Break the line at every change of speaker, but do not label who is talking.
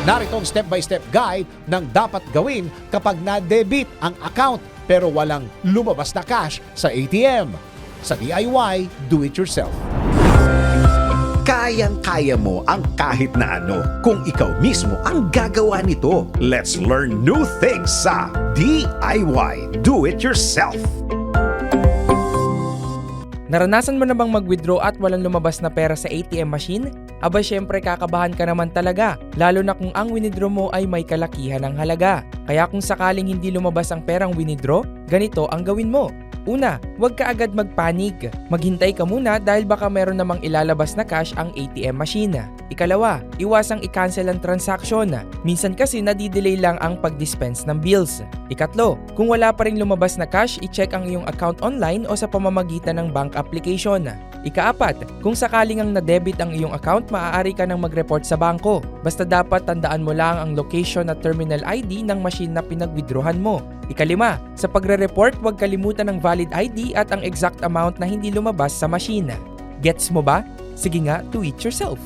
Narito ang step-by-step guide ng dapat gawin kapag na-debit ang account pero walang lumabas na cash sa ATM. Sa DIY, do it yourself.
Kayang-kaya mo ang kahit na ano kung ikaw mismo ang gagawa nito. Let's learn new things sa DIY Do It Yourself.
Naranasan mo na bang mag-withdraw at walang lumabas na pera sa ATM machine? Aba syempre kakabahan ka naman talaga, lalo na kung ang winidraw mo ay may kalakihan ng halaga. Kaya kung sakaling hindi lumabas ang perang winidraw, ganito ang gawin mo. Una, huwag ka agad magpanig. Maghintay ka muna dahil baka meron namang ilalabas na cash ang ATM machine. Ikalawa, iwasang i-cancel ang transaction. Minsan kasi nadidelay lang ang pag-dispense ng bills. Ikatlo, kung wala pa rin lumabas na cash, i-check ang iyong account online o sa pamamagitan ng bank application. Ikaapat, kung sakaling ang na-debit ang iyong account, maaari ka nang mag-report sa bangko. Basta dapat tandaan mo lang ang location at terminal ID ng machine na pinag-withdrawhan mo. Ikalima, sa pagre-report, huwag kalimutan ng valid ID at ang exact amount na hindi lumabas sa machine. Gets mo ba? Sige nga, do it yourself.